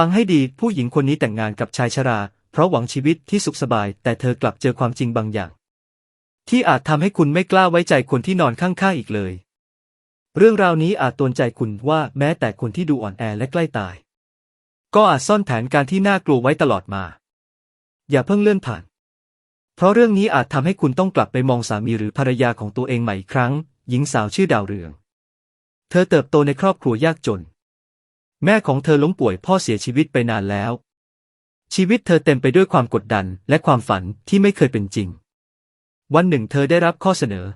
ฟังให้ดีผู้หญิงคนนี้แต่งงานกับชายชรา เพราะหวังชีวิตที่สุขสบาย แต่เธอกลับเจอความจริงบางอย่าง ที่อาจทำให้คุณไม่กล้าไว้ใจคนที่นอนข้างๆอีกเลย เรื่องราวนี้อาจตวนใจคุณว่าแม้แต่คนที่ดูอ่อนแอและใกล้ตาย ก็อาจซ่อนแผนการที่น่ากลัวไว้ตลอดมา อย่าเพิ่งเลื่อนผ่าน เพราะเรื่องนี้อาจทำให้คุณต้องกลับไปมองสามีหรือภรรยาของตัวเองใหม่อีกครั้ง หญิงสาวชื่อดาวเรือง เธอเติบโตในครอบครัวยากจน แม่ของเธอล้มป่วยพ่อเสียชีวิตไปนานแล้ว ชีวิตเธอเต็มไปด้วยความกดดันและความฝันที่ไม่เคยเป็นจริง วันหนึ่งเธอได้รับข้อเสนอ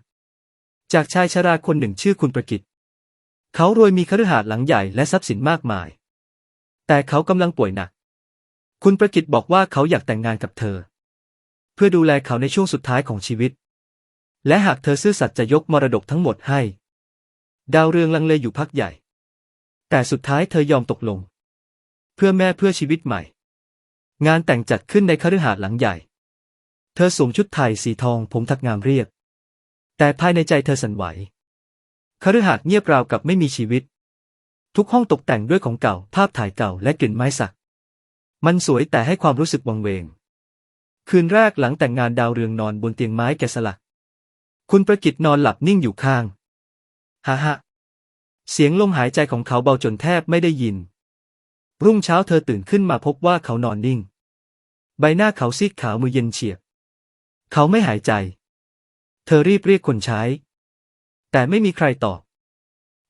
จากชายชราคนหนึ่งชื่อคุณประกิตเขารวยมีคฤหาสน์หลังใหญ่และทรัพย์สินมากมาย แต่เขากำลังป่วยหนัก คุณประกิตบอกว่าเขาอยากแต่งงานกับเธอ เพื่อดูแลเขาในช่วงสุดท้ายของชีวิต และหากเธอซื่อสัตย์จะยกมรดกทั้งหมดให้ ดาวเรืองลังเลอยู่พักใหญ่ แต่สุดท้ายเธอยอมตกลง เพื่อแม่เพื่อชีวิตใหม่ งานแต่งจัดขึ้นในคฤหาสน์หลังใหญ่ เธอสวมชุดไทยสีทองผมทักงามเรียบ แต่ภายในใจเธอสั่นไหวคฤหาสน์เงียบราวกับไม่มีชีวิต ทุกห้องตกแต่งด้วยของเก่า ภาพถ่ายเก่าและกลิ่นไม้สัก มันสวยแต่ให้ความรู้สึกวังเวง คืนแรกหลังแต่งงานดาวเรืองนอนบนเตียงไม้แกะสลัก คุณประกิตนอนหลับนิ่งอยู่ข้าง ฮ่าฮ่า เสียงลมหายใจของเขาเบาจนแทบไม่ได้ยิน รุ่งเช้าเธอตื่นขึ้นมาพบว่าเขานอนนิ่ง ใบหน้าเขาซีดขาวมือเย็นเฉียบ เขาไม่หายใจ เธอรีบเรียกคนใช้ แต่ไม่มีใครตอบ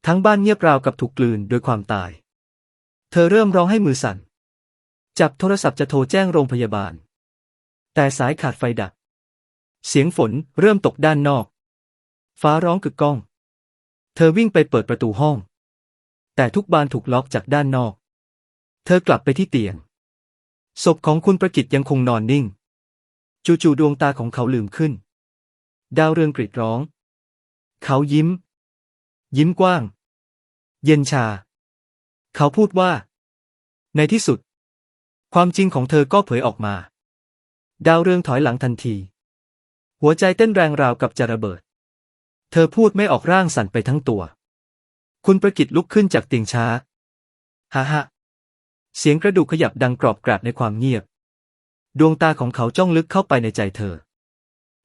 ทั้งบ้านเงียบราวกับถูกกลืนโดยความตาย เธอเริ่มร้องให้มือสั่น จับโทรศัพท์จะโทรแจ้งโรงพยาบาล แต่สายขาดไฟดับ เสียงฝนเริ่มตกด้านนอก ฟ้าร้องกึกก้อง เธอวิ่งไปเปิดประตูห้อง แต่ทุกบานถูกล็อกจากด้านนอก เธอกลับไปที่เตียง ศพของคุณประกิตยังคงนอนนิ่ง จู่ๆดวงตาของเขาลืมขึ้น ดาวเรืองกรีดร้อง เขายิ้ม ยิ้มกว้าง เย็นชา เขาพูดว่า ในที่สุด ความจริงของเธอก็เผยออกมา ดาวเรืองถอยหลังทันที หัวใจเต้นแรงราวกับจะระเบิด เธอพูดไม่ออกร่างสั่นไปทั้งตัว คุณประกิตลุกขึ้นจากเตียงช้า ฮ่าฮ่าเสียงกระดูกขยับดังกรอบกราบในความเงียบ ดวงตาของเขาจ้องลึกเข้าไปในใจเธอ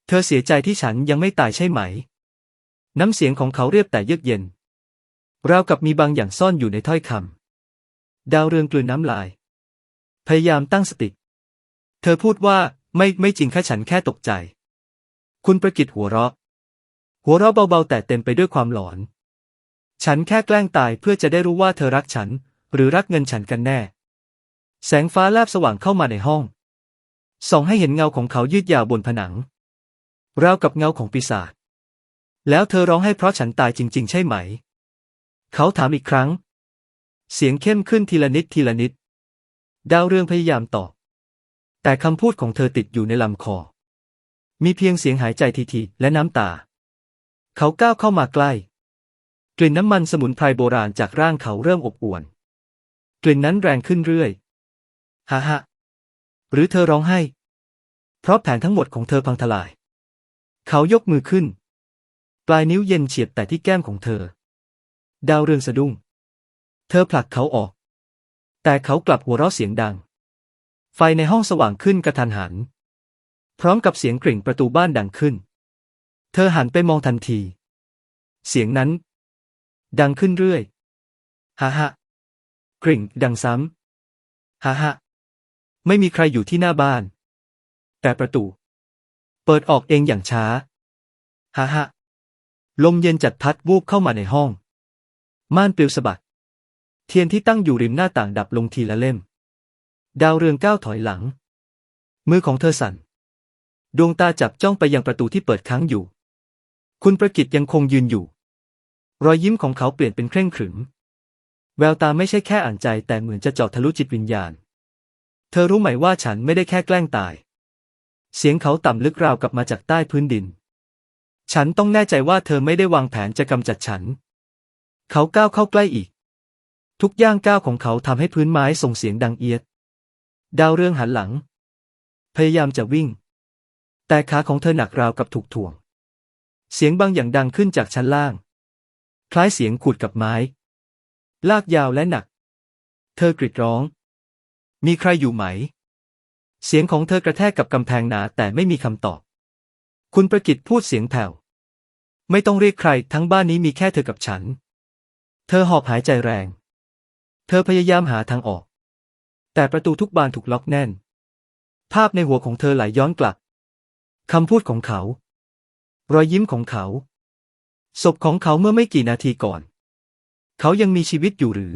เธอเสียใจที่ฉันยังไม่ตายใช่ไหม น้ำเสียงของเขาเรียบแต่เยือกเย็น ราวกับมีบางอย่างซ่อนอยู่ในถ้อยคำ ดาวเรืองกลืนน้ำลาย พยายามตั้งสติ เธอพูดว่าไม่ไม่จริงแค่ฉันแค่ตกใจ คุณประกิตหัวเราะ หัวเราะเบาๆแต่เต็มไปด้วยความหลอน ฉันแค่แกล้งตายเพื่อจะได้รู้ว่าเธอรักฉัน หรือรักเงินฉันกันแน่ แสงฟ้าแลบสว่างเข้ามาในห้อง ส่องให้เห็นเงาของเขายืดยาวบนผนัง ราวกับเงาของปีศาจ แล้วเธอร้องให้เพราะฉันตายจริง ๆ ใช่ไหม เขาถามอีกครั้ง เสียงเข้มขึ้นทีละนิดทีละนิด ดาวเรืองพยายามตอบ แต่คำพูดของเธอติดอยู่ในลำคอ มีเพียงเสียงหายใจทีๆและน้ำตา เขาก้าวเข้ามาใกล้ กลิ่นน้ำมันสมุนไพรโบราณจากร่างเขาเริ่มอบอวนกลิ่นนั้นแรงขึ้นเรื่อยฮ่าฮ่าหรือเธอร้องไห้ เพราะแผนทั้งหมดของเธอพังทลาย เขายกมือขึ้น ปลายนิ้วเย็นเฉียบแต่ที่แก้มของเธอ ดาวเรืองสะดุ้ง เธอผลักเขาออก แต่เขากลับหัวเราะเสียงดัง ไฟในห้องสว่างขึ้นกระทันหัน พร้อมกับเสียงกริ่งประตูบ้านดังขึ้น เธอหันไปมองทันที เสียงนั้น ดังขึ้นเรื่อยฮ่าฮ่ากริ่งดังซ้ำฮ่าฮ่าไม่มีใครอยู่ที่หน้าบ้าน แต่ประตู เปิดออกเองอย่างช้าฮ่าฮ่าลมเย็นจัดพัดวูบเข้ามาในห้อง ม่านปลิวสะบัด เทียนที่ตั้งอยู่ริมหน้าต่างดับลงทีละเล่ม ดาวเรืองก้าวถอยหลัง มือของเธอสั่น ดวงตาจับจ้องไปยังประตูที่เปิดค้างอยู่ คุณประกิตยังคงยืนอยู่ รอยยิ้มของเขาเปลี่ยนเป็นเคร่งขรึม แววตาไม่ใช่แค่อ่านใจแต่เหมือนจะเจาะทะลุจิตวิญญาณ เธอรู้ไหมว่าฉันไม่ได้แค่แกล้งตาย เสียงเขาต่ำลึกราวกับมาจากใต้พื้นดิน ฉันต้องแน่ใจว่าเธอไม่ได้วางแผนจะกำจัดฉัน เขาก้าวเข้าใกล้อีก ทุกย่างก้าวของเขาทำให้พื้นไม้ส่งเสียงดังเอียด ดาวเรืองหันหลัง พยายามจะวิ่ง แต่ขาของเธอหนักราวกับถูกถ่วง เสียงบางอย่างดังขึ้นจากชั้นล่าง คล้ายเสียงขูดกับไม้ ลากยาวและหนัก เธอกรีดร้อง มีใครอยู่ไหม เสียงของเธอกระแทกกับกำแพงหนาแต่ไม่มีคำตอบ คุณประกิตพูดเสียงแผ่ว ไม่ต้องเรียกใครทั้งบ้านนี้มีแค่เธอกับฉัน เธอหอบหายใจแรง เธอพยายามหาทางออก แต่ประตูทุกบานถูกล็อกแน่น ภาพในหัวของเธอไหลย้อนกลับคำพูดของเขา รอยยิ้มของเขา ศพของเขาเมื่อไม่กี่นาทีก่อน เขายังมีชีวิตอยู่หรือ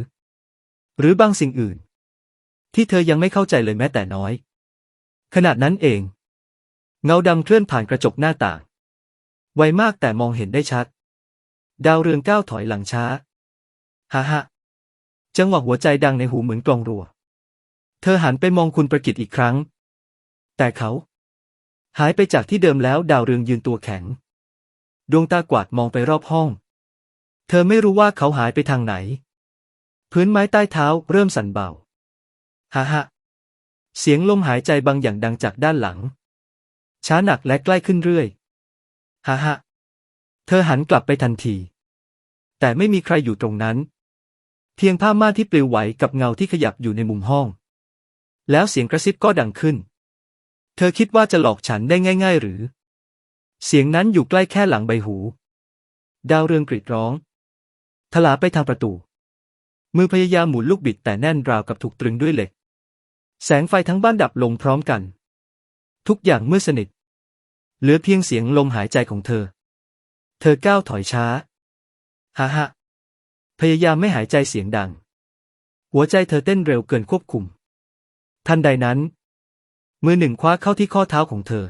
หรือบางสิ่งอื่น ที่เธอยังไม่เข้าใจเลยแม้แต่น้อย ขณะนั้นเอง เงาดำเคลื่อนผ่านกระจกหน้าต่าง ไวมากแต่มองเห็นได้ชัด ดาวเรืองก้าวถอยหลังช้าฮ่าฮ่าจังหวะหัวใจดังในหูเหมือนกลองรัว เธอหันไปมองคุณประกิตอีกครั้ง แต่เขา หายไปจากที่เดิมแล้วดาวเรืองยืนตัวแข็ง ดวงตากวาดมองไปรอบห้อง เธอไม่รู้ว่าเขาหายไปทางไหน พื้นไม้ใต้เท้าเริ่มสั่นเบาฮ่าฮ่าเสียงลมหายใจบางอย่างดังจากด้านหลัง ช้าหนักและใกล้ขึ้นเรื่อยฮ่าฮ่าเธอหันกลับไปทันที แต่ไม่มีใครอยู่ตรงนั้น เพียงผ้าม่านที่ปลิวไหวกับเงาที่ขยับอยู่ในมุมห้อง แล้วเสียงกระซิบก็ดังขึ้น เธอคิดว่าจะหลอกฉันได้ง่าย ๆ หรือ เสียงนั้นอยู่ใกล้แค่หลังใบหู ดาวเรืองกรีดร้อง ทลาไปทางประตู มือพยายามหมุนลูกบิดแต่แน่นราวกับถูกตรึงด้วยเหล็ก แสงไฟทั้งบ้านดับลงพร้อมกัน ทุกอย่างมืดสนิท เหลือเพียงเสียงลมหายใจของเธอ เธอก้าวถอยช้า ฮ่าฮ่าพยายามไม่หายใจเสียงดัง หัวใจเธอเต้นเร็วเกินควบคุม ทันใดนั้น มือหนึ่งคว้าเข้าที่ข้อเท้าของเธอ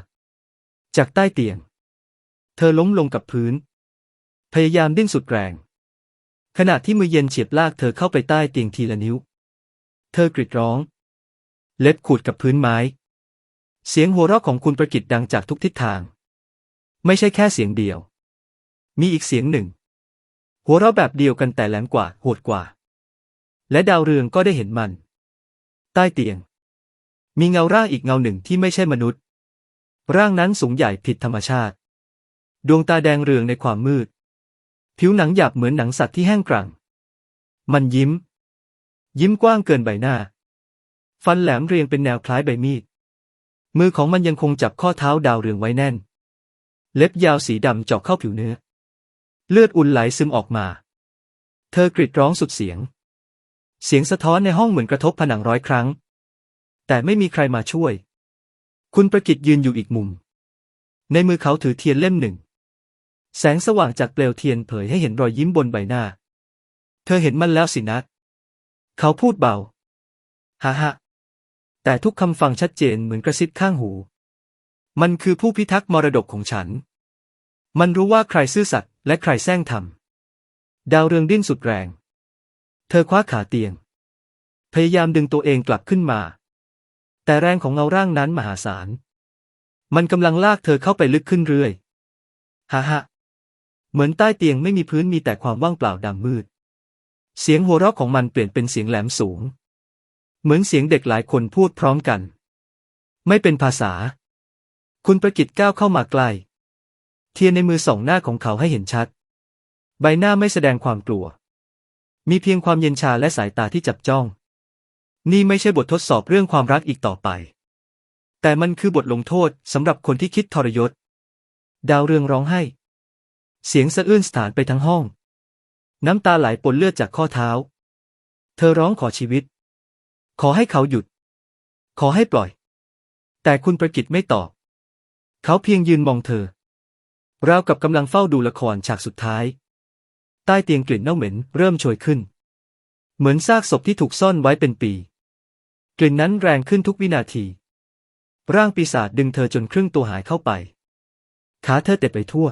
จากใต้เตียง เธอล้มลงกับพื้น พยายามดิ้นสุดแรง ขณะที่มือเย็นเฉียบลากเธอเข้าไปใต้เตียงทีละนิ้ว เธอกรีดร้อง เล็บขูดกับพื้นไม้ เสียงหัวเราะของคุณประกิตดังจากทุกทิศทาง ไม่ใช่แค่เสียงเดียว มีอีกเสียงหนึ่ง หัวเราะแบบเดียวกันแต่แหลมกว่าโหดกว่า และดาวเรืองก็ได้เห็นมัน ใต้เตียง มีเงาร่างอีกเงาหนึ่งที่ไม่ใช่มนุษย์ ร่างนั้นสูงใหญ่ผิดธรรมชาติ ดวงตาแดงเรืองในความมืด ผิวหนังหยาบเหมือนหนังสัตว์ที่แห้งกรังมันยิ้ม ยิ้มกว้างเกินใบหน้า ฟันแหลมเรียงเป็นแนวคล้ายใบมีด มือของมันยังคงจับข้อเท้าดาวเรืองไว้แน่น เล็บยาวสีดำเจาะเข้าผิวเนื้อ เลือดอุ่นไหลซึมออกมา เธอกรีดร้องสุดเสียง เสียงสะท้อนในห้องเหมือนกระทบผนังร้อยครั้ง แต่ไม่มีใครมาช่วย คุณประกิตยืนอยู่อีกมุม ในมือเขาถือเทียนเล่มหนึ่ง แสงสว่างจากเปลวเทียนเผยให้เห็นรอยยิ้มบนใบหน้า เธอเห็นมันแล้วสินะ เขาพูดเบาฮ่าฮ่าแต่ทุกคำฟังชัดเจนเหมือนกระซิบข้างหู มันคือผู้พิทักษ์มรดกของฉัน มันรู้ว่าใครซื่อสัตย์และใครแซงทำดาวเรืองดิ้นสุดแรง เธอคว้าขาเตียง พยายามดึงตัวเองกลับขึ้นมา แต่แรงของเงาร่างนั้นมหาศาล มันกำลังลากเธอเข้าไปลึกขึ้นเรื่อยฮ่าฮ่าเหมือนใต้เตียงไม่มีพื้นมีแต่ความว่างเปล่าดำมืด เสียงหัวเราะของมันเปลี่ยนเป็นเสียงแหลมสูง เหมือนเสียงเด็กหลายคนพูดพร้อมกัน ไม่เป็นภาษา คุณประกิตก้าวเข้ามาใกล้ เทียนในมือส่องหน้าของเขาให้เห็นชัด ใบหน้าไม่แสดงความกลัว มีเพียงความเย็นชาและสายตาที่จับจ้อง นี่ไม่ใช่บททดสอบเรื่องความรักอีกต่อไป แต่มันคือบทลงโทษสำหรับคนที่คิดทรยศ ดาวเรืองร้องไห้ เสียงสะอื้นสถานไปทั้งห้อง น้ำตาไหลปนเลือดจากข้อเท้า เธอร้องขอชีวิต ขอให้เขาหยุด ขอให้ปล่อย แต่คุณประกิตไม่ตอบ เขาเพียงยืนมองเธอ ราวกับกำลังเฝ้าดูละครฉากสุดท้าย ใต้เตียงกลิ่นเน่าเหม็นเริ่มโชยขึ้น เหมือนซากศพที่ถูกซ่อนไว้เป็นปี กลิ่นนั้นแรงขึ้นทุกวินาที ร่างปีศาจดึงเธอจนครึ่งตัวหายเข้าไป ขาเธอเตะไปทั่ว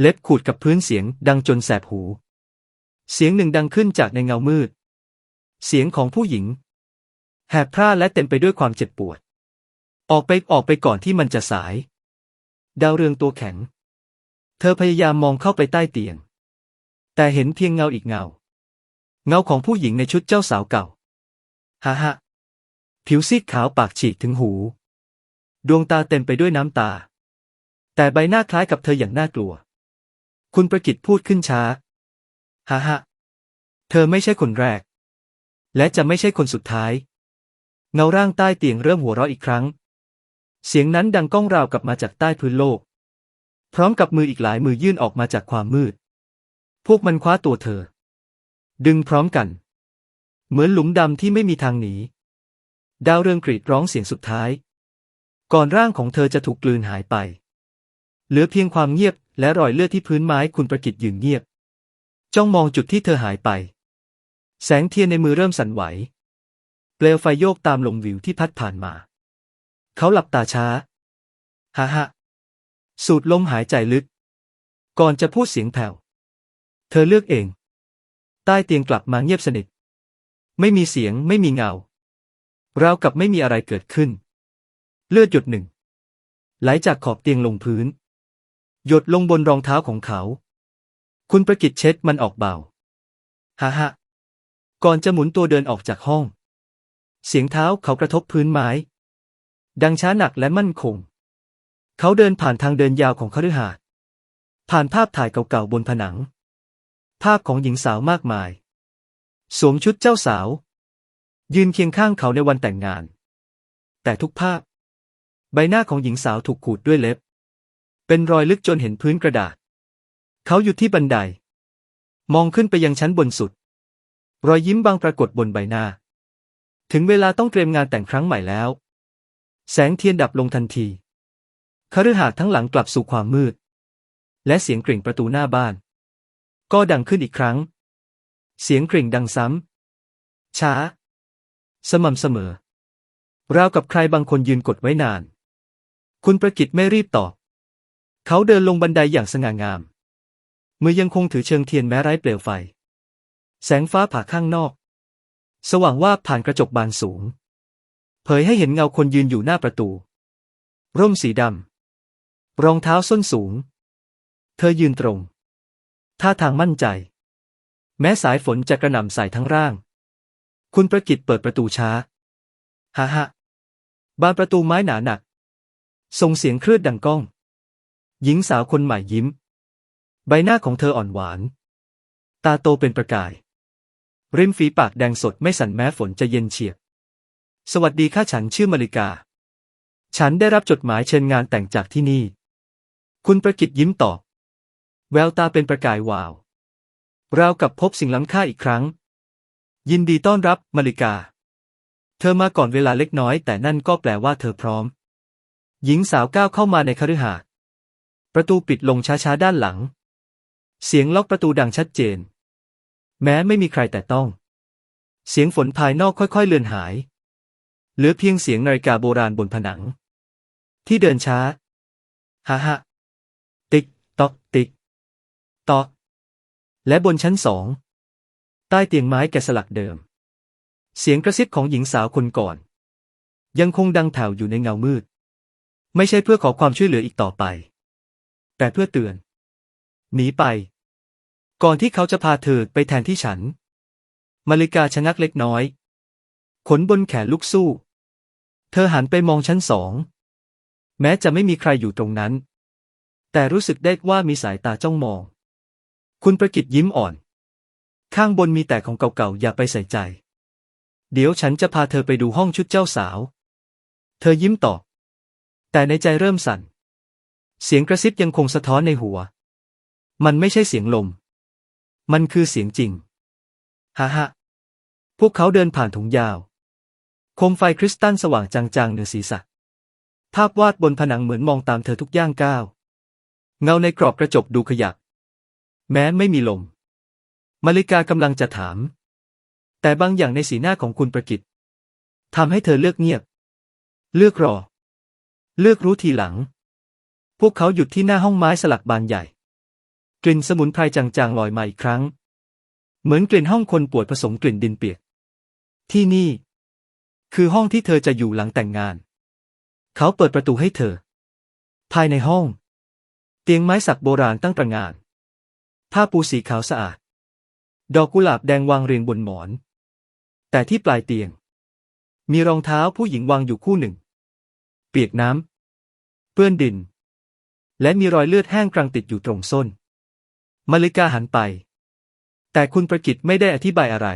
เล็บขูดกับพื้นเสียงดังจนแสบหู เสียงหนึ่งดังขึ้นจากในเงามืด เสียงของผู้หญิง แหบพร่าและเต็มไปด้วยความเจ็บปวด ออกไปออกไปก่อนที่มันจะสาย ดาวเรืองตัวแข็ง เธอพยายามมองเข้าไปใต้เตียง แต่เห็นเพียงเงาอีกเงา เงาของผู้หญิงในชุดเจ้าสาวเก่า ฮ่าฮ่า ผิวซีดขาวปากฉีกถึงหู ดวงตาเต็มไปด้วยน้ำตา แต่ใบหน้าคล้ายกับเธออย่างน่ากลัว คุณประกิตพูดขึ้นช้าฮ่าฮ่าเธอไม่ใช่คนแรก และจะไม่ใช่คนสุดท้าย เงาร่างใต้เตียงเริ่มหัวเราะอีกครั้ง เสียงนั้นดังก้องราวกลับมาจากใต้พื้นโลก พร้อมกับมืออีกหลายมือยื่นออกมาจากความมืด พวกมันคว้าตัวเธอ ดึงพร้อมกัน เหมือนหลุมดำที่ไม่มีทางหนี ดาวเรืองกรีดร้องเสียงสุดท้าย ก่อนร่างของเธอจะถูกกลืนหายไป เหลือเพียงความเงียบและรอยเลือดที่พื้นไม้คุณประกิตยืนเงียบ จ้องมองจุดที่เธอหายไป แสงเทียนในมือเริ่มสั่นไหว เปลวไฟโยกตามลมวิวที่พัดผ่านมา เขาหลับตาช้าฮ่าฮ่าสูดลมหายใจลึก ก่อนจะพูดเสียงแผ่ว เธอเลือกเอง ใต้เตียงกลับมาเงียบสนิท ไม่มีเสียงไม่มีเงา ราวกับไม่มีอะไรเกิดขึ้น เลือดหยดหนึ่ง ไหลจากขอบเตียงลงพื้น หยดลงบนรองเท้าของเขา คุณประกิตเช็ดมันออกเบาฮ่าฮ่าก่อนจะหมุนตัวเดินออกจากห้อง เสียงเท้าเขากระทบพื้นไม้ ดังช้าหนักและมั่นคง เขาเดินผ่านทางเดินยาวของคฤหาสน์ผ่านภาพถ่ายเก่าๆบนผนัง ภาพของหญิงสาวมากมาย สวมชุดเจ้าสาว ยืนเคียงข้างเขาในวันแต่งงาน แต่ทุกภาพ ใบหน้าของหญิงสาวถูกขูดด้วยเล็บ เป็นรอยลึกจนเห็นพื้นกระดาษ เขาหยุดที่บันได มองขึ้นไปยังชั้นบนสุด รอยยิ้มบางปรากฏบนใบหน้า ถึงเวลาต้องเตรียมงานแต่งครั้งใหม่แล้ว แสงเทียนดับลงทันทีคฤหาสน์ทั้งหลังกลับสู่ความมืด และเสียงกริ่งประตูหน้าบ้าน ก็ดังขึ้นอีกครั้ง เสียงกริ่งดังซ้ำช้า สม่ำเสมอ ราวกับใครบางคนยืนกดไว้นาน คุณประกิตไม่รีบตอบ เขาเดินลงบันไดอย่างสง่างาม มือยังคงถือเชิงเทียนแม้ไร้เปลวไฟ แสงฟ้าผ่าข้างนอก สว่างว่าบผ่านกระจกบานสูง เผยให้เห็นเงาคนยืนอยู่หน้าประตู ร่มสีดำ รองเท้าส้นสูง เธอยืนตรง ท่าทางมั่นใจ แม้สายฝนจะกระหน่ำใส่ทั้งร่าง คุณประกิตเปิดประตูช้า ฮ่าฮ่าบานประตูไม้หนาหนัก ส่งเสียงคลืดดังก้อง หญิงสาวคนใหม่ยิ้ม ใบหน้าของเธออ่อนหวาน ตาโตเป็นประกาย ริมฝีปากแดงสดไม่สั่นแม้ฝนจะเย็นเฉียบ สวัสดีข้าฉันชื่อมาริกา ฉันได้รับจดหมายเชิญงานแต่งจากที่นี่ คุณประกิตยิ้มตอบ แววตาเป็นประกายวาว ราวกับพบสิ่งล้ำค่าอีกครั้ง ยินดีต้อนรับ มาริกา เธอมาก่อนเวลาเล็กน้อย แต่นั่นก็แปลว่าเธอพร้อม หญิงสาวก้าวเข้ามาในคฤหาสน์ประตูปิดลงช้าๆด้านหลัง เสียงล็อกประตูดังชัดเจน แม้ไม่มีใครแต่ต้อง เสียงฝนภายนอกค่อยๆเลือนหาย เหลือเพียงเสียงนาฬิกาโบราณบนผนัง ที่เดินช้าฮ่าฮ่าติ๊กตอกติ๊กตอกและบนชั้นสอง ใต้เตียงไม้แกะสลักเดิม เสียงกระซิบของหญิงสาวคนก่อน ยังคงดังแผ่วอยู่ในเงามืด ไม่ใช่เพื่อขอความช่วยเหลืออีกต่อไป แต่เพื่อเตือน หนีไป ก่อนที่เขาจะพาเธอไปแทนที่ฉัน มาริกาชะงักเล็กน้อย ขนบนแขนลุกสู้ เธอหันไปมองชั้นสอง แม้จะไม่มีใครอยู่ตรงนั้น แต่รู้สึกได้ว่ามีสายตาจ้องมอง คุณประกิตยิ้มอ่อน ข้างบนมีแต่ของเก่าๆ อย่าไปใส่ใจ เดี๋ยวฉันจะพาเธอไปดูห้องชุดเจ้าสาว เธอยิ้มตอบ แต่ในใจเริ่มสั่น เสียงกระซิบยังคงสะท้อนในหัว มันไม่ใช่เสียงลม มันคือเสียงจริง ฮ่าฮ่าพวกเขาเดินผ่านถุงยาว โคมไฟคริสตัลสว่างจางๆเหนือศีรษะ ภาพวาดบนผนังเหมือนมองตามเธอทุกย่างก้าว เงาในกรอบกระจกดูขยับ แม้ไม่มีลม มาริกากำลังจะถาม แต่บางอย่างในสีหน้าของคุณประกิตทำให้เธอเลือกเงียบ เลือกรอ เลือกรู้ทีหลัง พวกเขาหยุดที่หน้าห้องไม้สลักบานใหญ่ กลิ่นสมุนไพรจางๆลอยมาอีกครั้ง เหมือนกลิ่นห้องคนปวดผสมกลิ่นดินเปียก ที่นี่ คือห้องที่เธอจะอยู่หลังแต่งงาน เขาเปิดประตูให้เธอ ภายในห้อง เตียงไม้สักโบราณตั้งตระงานผ้าปูสีขาวสะอาด ดอกกุหลาบแดงวางเรียงบนหมอน แต่ที่ปลายเตียง มีรองเท้าผู้หญิงวางอยู่คู่หนึ่ง เปียกน้ำเปื้อนดิน และมีรอยเลือดแห้งกรังติดอยู่ตรงส้น มาริกาหันไป แต่คุณประกิตไม่ได้อธิบายอะไร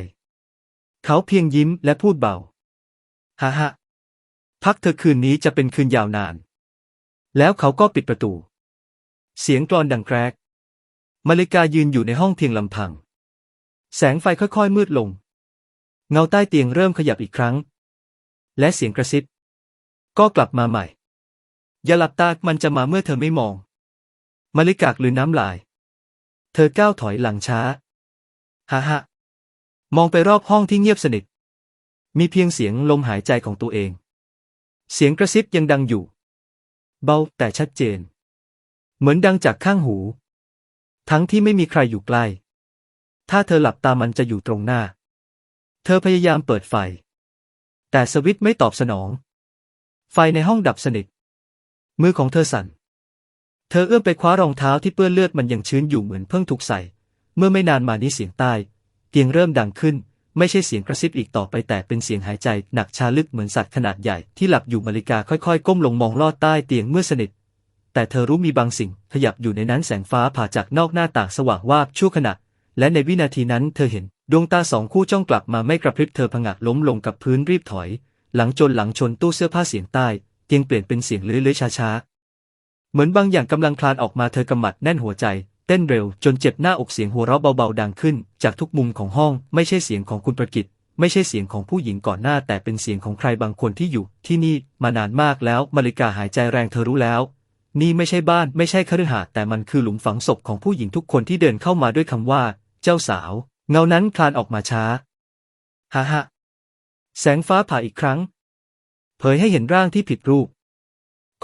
เขาเพียงยิ้มและพูดเบาฮ่าฮ่าพักเธอคืนนี้จะเป็นคืนยาวนาน แล้วเขาก็ปิดประตู เสียงกลอนดังแกรกมาริกายืนอยู่ในห้องเพียงลำพัง แสงไฟค่อยๆมืดลง เงาใต้เตียงเริ่มขยับอีกครั้ง และเสียงกระซิบ ก็กลับมาใหม่ อย่าหลับตามันจะมาเมื่อเธอไม่มอง มาริกากลืนน้ำลาย เธอก้าวถอยหลังช้าฮ่าฮ่ามองไปรอบห้องที่เงียบสนิท มีเพียงเสียงลมหายใจของตัวเอง เสียงกระซิบยังดังอยู่ เบาแต่ชัดเจน เหมือนดังจากข้างหู ทั้งที่ไม่มีใครอยู่ใกล้ ถ้าเธอหลับตามันจะอยู่ตรงหน้า เธอพยายามเปิดไฟ แต่สวิตช์ไม่ตอบสนอง ไฟในห้องดับสนิท มือของเธอสั่น เธอเอื้อมไปคว้ารองเท้าที่เปื้อนเลือดมันยังชื้นอยู่เหมือนเพิ่งถูกใส่ เมื่อไม่นานมานี้เสียงใต้เตียงเริ่มดังขึ้น ไม่ใช่เสียงกระซิบอีกต่อไปแต่เป็นเสียงหายใจหนักชาลึกเหมือนสัตว์ขนาดใหญ่ที่หลับอยู่มาริกาค่อยๆ ก้มลงมองลอดใต้เตียงเมื่อสนิทแต่เธอรู้มีบางสิ่งขยับอยู่ในนั้นแสงฟ้าผ่าจากนอกหน้าต่างสว่างวาบชั่วขณะ และในวินาทีนั้นเธอเห็น ดวงตาสองคู่จ้องกลับมาไม่กระพริบเธอผงะล้มลงกับพื้นรีบถอย หลังจนหลังชนตู้เสื้อผ้าเสียงใต้เตียงเปลี่ยนเป็นเสียงเลื้อยๆช้าๆ เหมือนบางอย่างกำลังคลานออกมาเธอกำมัดแน่นหัวใจ เต้นเร็วจนเจ็บหน้าอกเสียงหัวเราะเบาๆดังขึ้น จากทุกมุมของห้องไม่ใช่เสียงของคุณประกิตไม่ใช่เสียงของผู้หญิงก่อนหน้า แต่เป็นเสียงของใครบางคนที่อยู่ ที่นี่มานานมากแล้วมาริกาหายใจแรงเธอรู้แล้ว นี่ไม่ใช่บ้านไม่ใช่คฤหาสน์แต่มันคือหลุมฝังศพของผู้หญิงทุกคนที่เดินเข้ามาด้วยคำว่า เจ้าสาว เงานั้นคลานออกมาช้า ฮ่าฮ่าแสงฟ้าผ่าอีกครั้ง เผยให้เห็นร่างที่ผิดรูป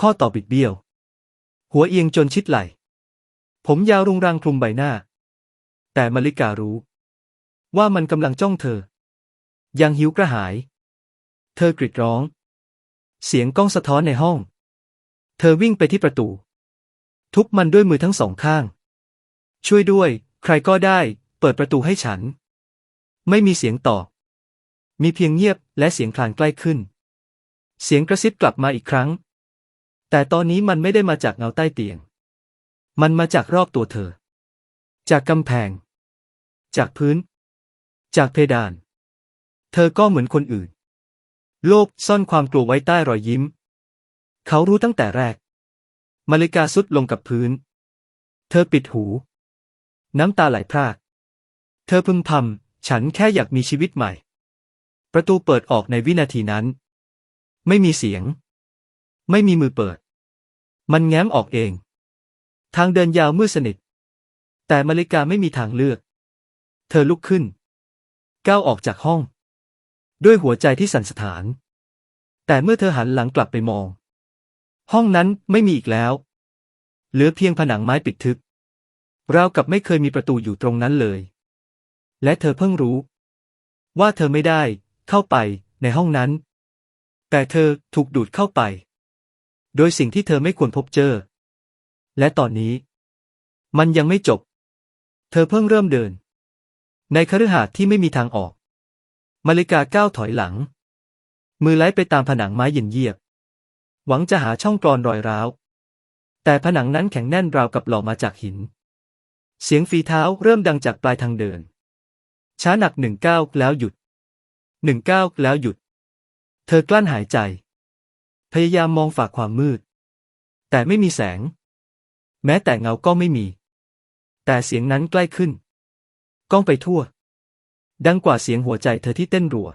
ข้อต่อบิดเบี้ยว หัวเอียงจนชิดไหล่ผมยาวรุงรังคลุมใบหน้า แต่มาริการู้ ว่ามันกำลังจ้องเธอ ยังหิวกระหาย เธอกรีดร้อง เสียงก้องสะท้อนในห้อง เธอวิ่งไปที่ประตู ทุบมันด้วยมือทั้งสองข้าง ช่วยด้วย ใครก็ได้ เปิดประตูให้ฉัน ไม่มีเสียงตอบ มีเพียงเงียบและเสียงคลานใกล้ขึ้น เสียงกระซิบกลับมาอีกครั้ง แต่ตอนนี้มันไม่ได้มาจากเงาใต้เตียง มันมาจากรอบตัวเธอ จากกำแพง จากพื้น จากเพดาน เธอก็เหมือนคนอื่น โลกซ่อนความกลัวไว้ใต้รอยยิ้ม เขารู้ตั้งแต่แรกมาริกาสุดลงกับพื้น เธอปิดหู น้ำตาไหลพราก เธอพึมพำฉันแค่อยากมีชีวิตใหม่ ประตูเปิดออกในวินาทีนั้น ไม่มีเสียง ไม่มีมือเปิด มันแง้มออกเอง ทางเดินยาวมืดสนิท แต่มาริกาไม่มีทางเลือก เธอลุกขึ้น ก้าวออกจากห้อง ด้วยหัวใจที่สั่นสะท้าน แต่เมื่อเธอหันหลังกลับไปมอง ห้องนั้นไม่มีอีกแล้ว เหลือเพียงผนังไม้ปิดทึบราวกับไม่เคยมีประตูอยู่ตรงนั้นเลย และเธอเพิ่งรู้ ว่าเธอไม่ได้เข้าไปในห้องนั้น แต่เธอถูกดูดเข้าไป โดยสิ่งที่เธอไม่ควรพบเจอ และตอนนี้ มันยังไม่จบ เธอเพิ่งเริ่มเดิน ในคฤหาสน์ที่ไม่มีทางออก มาริกาก้าวถอยหลัง มือไล้ไปตามผนังไม้เย็นเยียบ หวังจะหาช่องกรอนรอยร้าว แต่ผนังนั้นแข็งแน่นราวกับหล่อมาจากหิน เสียงฝีเท้าเริ่มดังจากปลายทางเดิน ช้าหนักหนึ่งก้าวแล้วหยุดหนึ่งก้าวแล้วหยุด เธอกลั้นหายใจ พยายามมองฝากความมืด แต่ไม่มีแสง แม้แต่เงาก็ไม่มี แต่เสียงนั้นใกล้ขึ้น ก้องไปทั่ว ดังกว่าเสียงหัวใจเธอที่เต้นรัว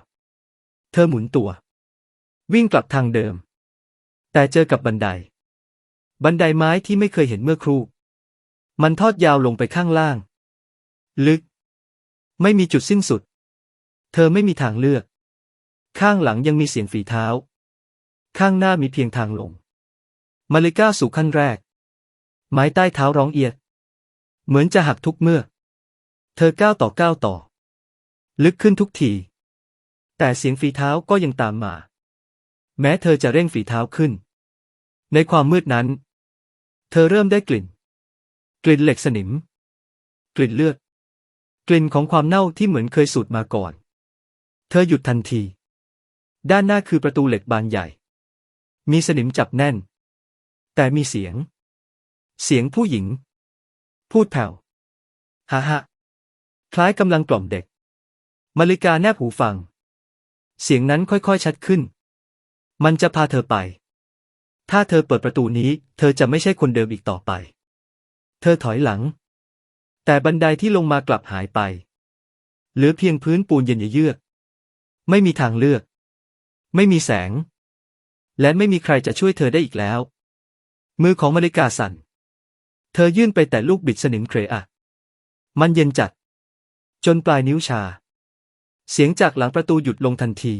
เธอหมุนตัว วิ่งกลับทางเดิม แต่เจอกับบันได บันไดไม้ที่ไม่เคยเห็นเมื่อครู่ มันทอดยาวลงไปข้างล่าง ลึก ไม่มีจุดสิ้นสุด เธอไม่มีทางเลือก ข้างหลังยังมีเสียงฝีเท้า ข้างหน้ามีเพียงทางลง มาริก้าสู่ขั้นแรก ไม้ใต้เท้าร้องเอียด เหมือนจะหักทุกเมื่อ เธอก้าวต่อก้าวต่อ ลึกขึ้นทุกที แต่เสียงฝีเท้าก็ยังตามมา แม้เธอจะเร่งฝีเท้าขึ้น ในความมืดนั้น เธอเริ่มได้กลิ่น กลิ่นเหล็กสนิม กลิ่นเลือด กลิ่นของความเน่าที่เหมือนเคยสูดมาก่อน เธอหยุดทันที ด้านหน้าคือประตูเหล็กบานใหญ่ มีสนิมจับแน่น แต่มีเสียง เสียงผู้หญิง พูดแผ่วฮ่าฮ่าคล้ายกำลังกล่อมเด็กมาริกาแนบหูฟัง เสียงนั้นค่อยๆชัดขึ้น มันจะพาเธอไป ถ้าเธอเปิดประตูนี้ เธอจะไม่ใช่คนเดิมอีกต่อไป เธอถอยหลัง แต่บันไดที่ลงมากลับหายไป เหลือเพียงพื้นปูนเย็นเยือก ไม่มีทางเลือก ไม่มีแสง และไม่มีใครจะช่วยเธอได้อีกแล้ว มือของมาริกาสั่น เธอยื่นไปแต่ลูกบิดสนิมเครอะ มันเย็นจัด จนปลายนิ้วชา เสียงจากหลังประตูหยุดลงทันที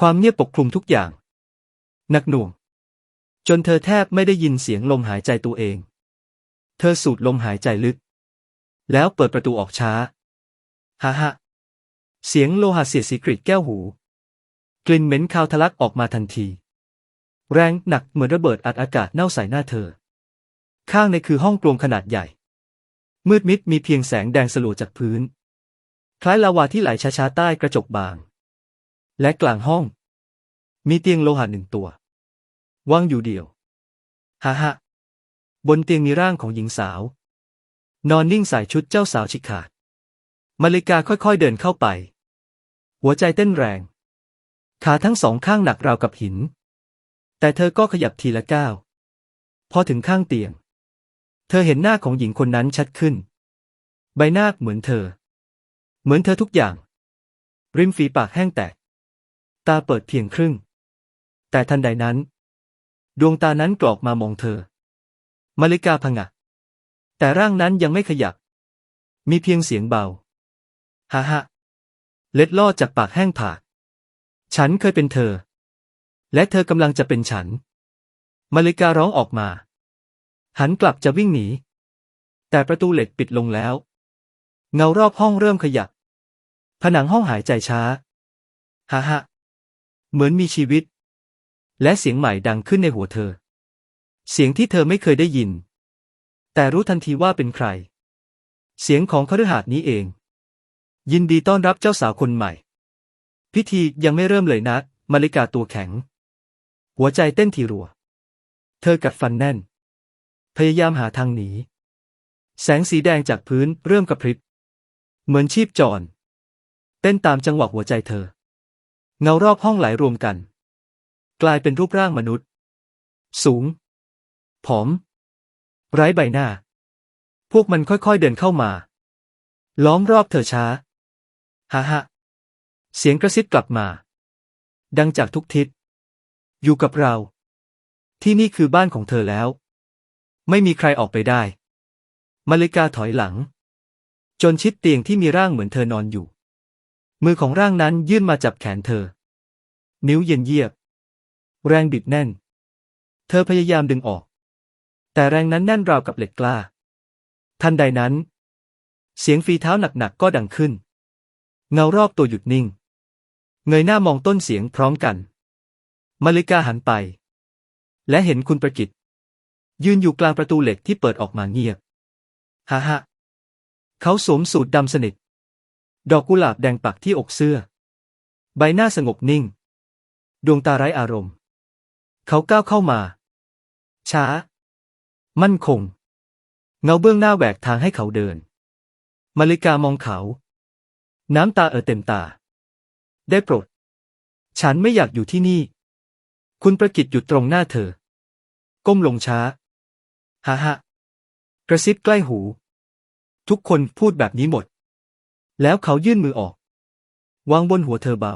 ความเงียบปกคลุมทุกอย่าง หนักหน่วง จนเธอแทบไม่ได้ยินเสียงลมหายใจตัวเอง เธอสูดลมหายใจลึก แล้วเปิดประตูออกช้า ฮ่าฮ่าเสียงโลหะเสียดสีกรีดแก้วหู กลิ่นเหม็นคาวทะลักออกมาทันที แรงหนักเหมือนระเบิดอัดอากาศเน่าใส่หน้าเธอ ข้างในคือห้องกลวงขนาดใหญ่ มืดมิดมีเพียงแสงแดงสลัวจากพื้น คล้ายลาวาที่ไหลช้าๆใต้กระจกบาง และกลางห้อง มีเตียงโลหะหนึ่งตัววางอยู่เดียว ฮ่าฮ่าบนเตียงมีร่างของหญิงสาว นอนนิ่งใส่ชุดเจ้าสาวชิขาด มาริกาค่อยๆเดินเข้าไป หัวใจเต้นแรง ขาทั้งสองข้างหนักราวกับหิน แต่เธอก็ขยับทีละก้าว พอถึงข้างเตียง เธอเห็นหน้าของหญิงคนนั้นชัดขึ้น ใบหน้าเหมือนเธอ เหมือนเธอทุกอย่าง ริมฝีปากแห้งแตก ตาเปิดเพียงครึ่ง แต่ทันใดนั้น ดวงตานั้นกรอกมามองเธอ มาริกาผงะ แต่ร่างนั้นยังไม่ขยับ มีเพียงเสียงเบา ฮ่าฮ่าเล็ดลอดจากปากแห้งผาก ฉันเคยเป็นเธอ และเธอกำลังจะเป็นฉัน มาริการ้องออกมา หันกลับจะวิ่งหนี แต่ประตูเหล็กปิดลงแล้ว เงารอบห้องเริ่มขยับ ผนังห้องหายใจช้า ฮ่าฮ่าเหมือนมีชีวิต และเสียงใหม่ดังขึ้นในหัวเธอ เสียงที่เธอไม่เคยได้ยิน แต่รู้ทันทีว่าเป็นใคร เสียงของคฤหาสน์นี้เอง ยินดีต้อนรับเจ้าสาวคนใหม่ พิธียังไม่เริ่มเลยนะ มาริกาตัวแข็ง หัวใจเต้นทีรัว เธอกัดฟันแน่น พยายามหาทางหนี แสงสีแดงจากพื้นเริ่มกระพริบ เหมือนชีพจร เต้นตามจังหวะหัวใจเธอ เงารอบห้องไหลรวมกัน กลายเป็นรูปร่างมนุษย์ สูง ผอม ไร้ใบหน้า พวกมันค่อยๆเดินเข้ามา ล้อมรอบเธอช้าฮ่าฮ่าเสียงกระซิบกลับมา ดังจากทุกทิศ อยู่กับเรา ที่นี่คือบ้านของเธอแล้ว ไม่มีใครออกไปได้ มาริกาถอยหลัง จนชิดเตียงที่มีร่างเหมือนเธอนอนอยู่ มือของร่างนั้นยื่นมาจับแขนเธอ นิ้วเย็นเยียบ แรงบิดแน่น เธอพยายามดึงออก แต่แรงนั้นแน่นราวกับเหล็กกล้า ทันใดนั้น เสียงฝีเท้าหนักๆก็ดังขึ้น เงารอบตัวหยุดนิ่ง เงยหน้ามองต้นเสียงพร้อมกันมาริกาหันไป และเห็นคุณประกิตยืนอยู่กลางประตูเหล็กที่เปิดออกมาเงียบฮ่าฮ่าเขาสวมสูทดำสนิท ดอกกุหลาบแดงปักที่อกเสื้อ ใบหน้าสงบนิ่ง ดวงตาไร้อารมณ์ เขาก้าวเข้ามา ช้า มั่นคง เงาเบื้องหน้าแหวกทางให้เขาเดิน มาริกามองเขา น้ำตาเอ่อเต็มตา ได้โปรด ฉันไม่อยากอยู่ที่นี่ คุณประกิตหยุดตรงหน้าเธอ ก้มลงช้าฮ่าฮ่ากระซิบใกล้หู ทุกคนพูดแบบนี้หมด แล้วเขายื่นมือออก วางบนหัวเธอเบา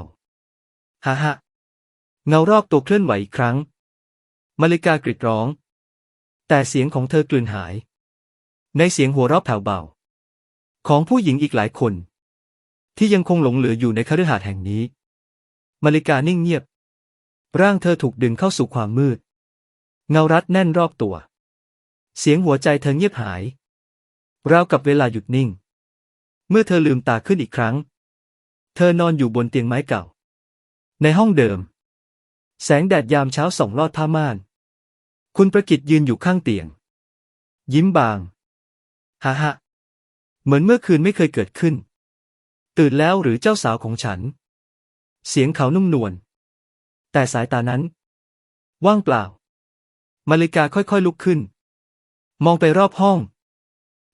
ฮ่าฮ่าเงารอบตัวเคลื่อนไหวอีกครั้งมาริกากรีดร้อง แต่เสียงของเธอกลืนหาย ในเสียงหัวเราะแผ่วเบา ของผู้หญิงอีกหลายคน ที่ยังคงหลงเหลืออยู่ในคฤหาสน์แห่งนี้ มาริกานิ่งเงียบ ร่างเธอถูกดึงเข้าสู่ความมืด เงารัดแน่นรอบตัว เสียงหัวใจเธอเงียบหาย ราวกับเวลาหยุดนิ่ง เมื่อเธอลืมตาขึ้นอีกครั้ง เธอนอนอยู่บนเตียงไม้เก่า ในห้องเดิม แสงแดดยามเช้าส่องลอดผ้าม่าน คุณประกิตยืนอยู่ข้างเตียง ยิ้มบางฮ่าฮ่าเหมือนเมื่อคืนไม่เคยเกิดขึ้น ตื่นแล้วหรือเจ้าสาวของฉัน เสียงเขานุ่มนวลแต่สายตานั้น ว่างเปล่า มาริกาค่อยๆลุกขึ้น มองไปรอบห้อง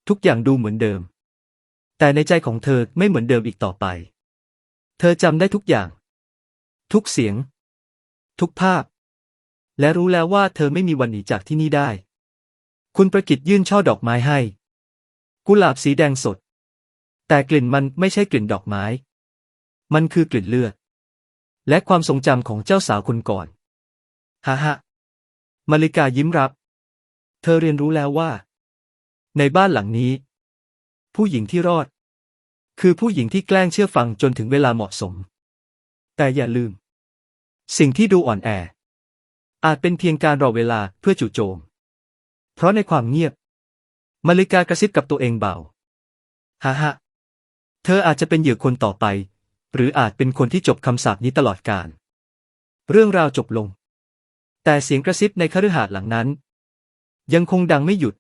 ทุกอย่างดูเหมือนเดิม แต่ในใจของเธอไม่เหมือนเดิมอีกต่อไป เธอจำได้ทุกอย่าง ทุกเสียง ทุกภาพ และรู้แล้วว่าเธอไม่มีวันหนีจากที่นี่ได้ คุณประกิตยื่นช่อดอกไม้ให้ กุหลาบสีแดงสด แต่กลิ่นมันไม่ใช่กลิ่นดอกไม้ มันคือกลิ่นเลือด และความทรงจำของเจ้าสาวคนก่อนฮ่าฮ่ามาริกายิ้มรับ เธอเรียนรู้แล้วว่า ในบ้านหลังนี้ ผู้หญิงที่รอด คือผู้หญิงที่แกล้งเชื่อฟังจนถึงเวลาเหมาะสม แต่อย่าลืม สิ่งที่ดูอ่อนแอ อาจเป็นเพียงการรอเวลาเพื่อจู่โจม เพราะในความเงียบ มาริกากระซิบกับตัวเองเบาฮ่าฮ่าเธออาจจะเป็นเหยื่อคนต่อไป หรืออาจเป็นคนที่จบคำสาปนี้ตลอดกาลเรื่องราวจบลง แต่เสียงกระซิบในคฤหาสน์หลังนั้น ยังคงดังไม่หยุด